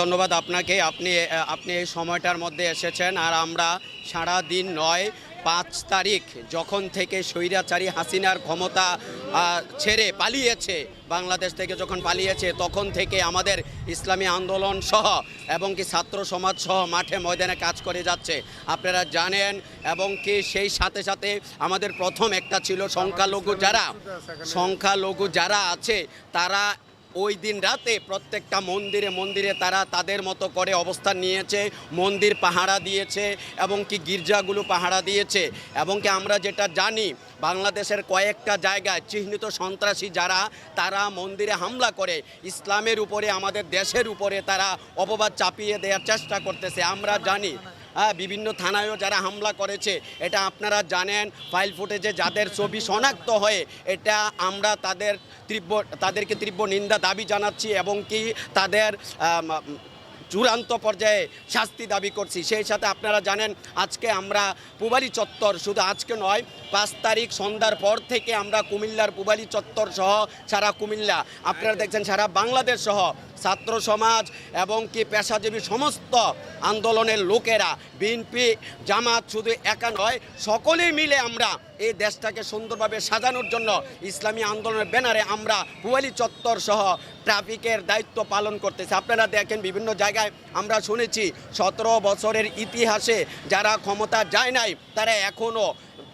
ধন্যবাদ আপনাকে। আপনি আপনি এই সময়টার মধ্যে এসেছেন আর আমরা সারা দিন নয়, পাঁচ তারিখ যখন থেকে স্বৈরাচারী হাসিনার ক্ষমতা ছেড়ে পালিয়েছে, বাংলাদেশ থেকে যখন পালিয়েছে, তখন থেকে আমাদের ইসলামী আন্দোলন সহ এবং কি ছাত্র সমাজ সহ মাঠে ময়দানে কাজ করে যাচ্ছে। আপনারা জানেন এবং কি সেই সাথে সাথে আমাদের প্রথম একটা ছিল সংখ্যালঘু যারা সংখ্যালঘু যারা আছে, তারা ওই দিন রাতে প্রত্যেকটা মন্দিরে মন্দিরে তারা তাদের মতো করে অবস্থান নিয়েছে, মন্দির পাহারা দিয়েছে এবং কি গির্জাগুলো পাহারা দিয়েছে। এবং কি আমরা যেটা জানি, বাংলাদেশের কয়েকটা জায়গায় চিহ্নিত সন্ত্রাসী যারা, তারা মন্দিরে হামলা করে, ইসলামের উপরে, আমাদের দেশের উপরে তারা অপবাদ চাপিয়ে দেওয়ার চেষ্টা করতেছে। আমরা জানি বিভিন্ন থানায়ও যারা হামলা করেছে, এটা আপনারা জানেন। ফাইল ফুটেজে যাদের ছবি শনাক্ত হয়ে, এটা আমরা তাদের তীব্র তাদেরকে তীব্র নিন্দা দাবি জানাচ্ছি এবং কি তাদের চূড়ান্ত পর্যায়ে শাস্তি দাবি করছি। সেই সাথে আপনারা জানেন, আজকে আমরা পুবালি চত্বর, শুধু আজকে নয়, পাঁচ তারিখ সন্ধ্যার পর থেকে আমরা কুমিল্লার পুবালি চত্বর সহ সারা কুমিল্লা, আপনারা দেখছেন সারা বাংলাদেশ সহ ছাত্র সমাজ এবং কি পেশাজীবী সমস্ত আন্দোলনের লোকেরা, বিএনপি, জামাত শুধু একা নয়, সকলেই মিলে আমরা এই দেশটাকে সুন্দরভাবে সাজানোর জন্য ইসলামী আন্দোলনের ব্যানারে আমরা পুয়ালি চত্বর সহ ট্রাফিকের দায়িত্ব পালন করতেছি। আপনারা দেখেন বিভিন্ন জায়গায় আমরা শুনেছি, সতেরো বছরের ইতিহাসে যারা ক্ষমতা যায় নাই, তারা এখনও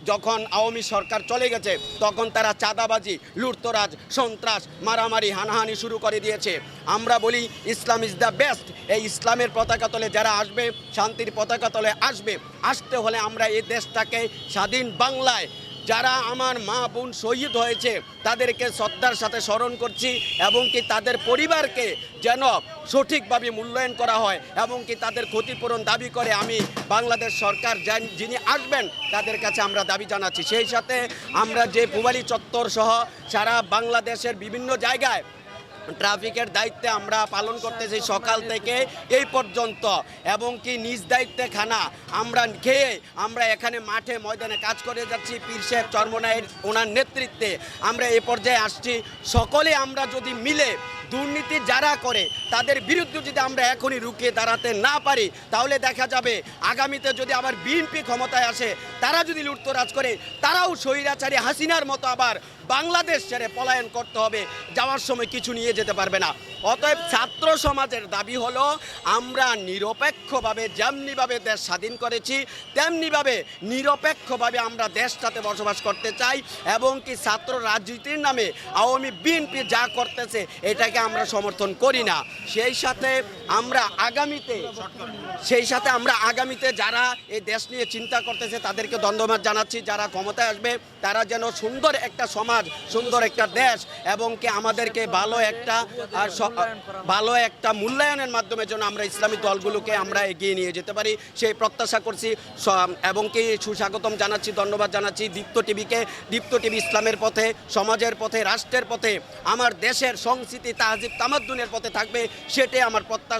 যখন আওয়ামী সরকার চলে গেছে, তখন তারা চাঁদাবাজি, লুটতরাজ, সন্ত্রাস, মারামারি, হানাহানি শুরু করে দিয়েছে। আমরা বলি, ইসলাম ইজ দ্য বেস্ট এই ইসলামের পতাকা তলে যারা আসবে, শান্তির পতাকা তলে আসবে, আসতে হলে আমরা এই দেশটাকে স্বাধীন বাংলায় যারা আমার মা বোন শহীদ হয়েছে, তাদেরকে শ্রদ্ধার সাথে স্মরণ করছি এবং কি তাদের পরিবারকে যেন সঠিকভাবে মূল্যায়ন করা হয় এবং কি তাদের ক্ষতিপূরণ দাবি করে আমি বাংলাদেশ সরকার যিনি আসবেন, তাদের কাছে আমরা দাবি জানাচ্ছি। সেই সাথে আমরা যে পুবালি চত্বর সহ সারা বাংলাদেশের বিভিন্ন জায়গায় ট্রাফিকের দায়িত্বে আমরা পালন করতেছি সকাল থেকে এই পর্যন্ত। এবং কি নিজ দায়িত্বে খানা আমরা খেয়ে আমরা এখানে মাঠে ময়দানে কাজ করে যাচ্ছি, পীর সাহেব চর্মনায়ের ওনার নেতৃত্বে। আমরা এ পর্যায়ে আসছি। সকলে আমরা যদি মিলে দুর্নীতি যারা করে তাদের বিরুদ্ধে যদি আমরা এখনই রুকিয়ে দাঁড়াতে না পারি, তাহলে দেখা যাবে আগামীতে যদি আবার বিএনপি ক্ষমতায় আসে, তারা যদি লুটতরাজ করে, তারাও স্বৈরাচারী হাসিনার মতো আবার বাংলাদেশ ছেড়ে পলায়ন করতে হবে, যাওয়ার সময় কিছু নিয়ে যেতে পারবে না। অতএব ছাত্র সমাজের দাবি হলো, আমরা নিরপেক্ষভাবে যেমনিভাবে দেশ স্বাধীন করেছি, তেমনিভাবে নিরপেক্ষভাবে আমরা দেশটাতে বসবাস করতে চাই, এবং কি ছাত্র রাজনীতির নামে আওয়ামী বিএনপি যা করতেছে, এটাকে আমরা সমর্থন করি না। সেই সাথে আমরা আগামীতে, সেই সাথে আমরা আগামীতে যারা এই দেশ নিয়ে চিন্তা করতেছে, তাদেরকে ধন্যবাদ জানাচ্ছি। যারা ক্ষমতায় আসবে, তারা যেন সুন্দর একটা সমাজ, সুন্দর একটা দেশ এবং কি আমাদেরকে ভালো একটা, আর ভালো একটা মূল্যায়নের মাধ্যমে যেন আমরা ইসলামী দলগুলোকে আমরা এগিয়ে নিয়ে যেতে পারি। সেই প্রত্যাশা করছি। এবং কি সুস্বাগতম জানাচ্ছি, ধন্যবাদ জানাচ্ছি দীপ্ত টিভিকে। দীপ্ত টিভি ইসলামের পথে, সমাজের পথে, রাষ্ট্রের পথে, আমার দেশের সংস্কৃতি তাহজিব তামাদ্দুনের পথে থাকবে, সেটাই আমার প্রত্যাশা।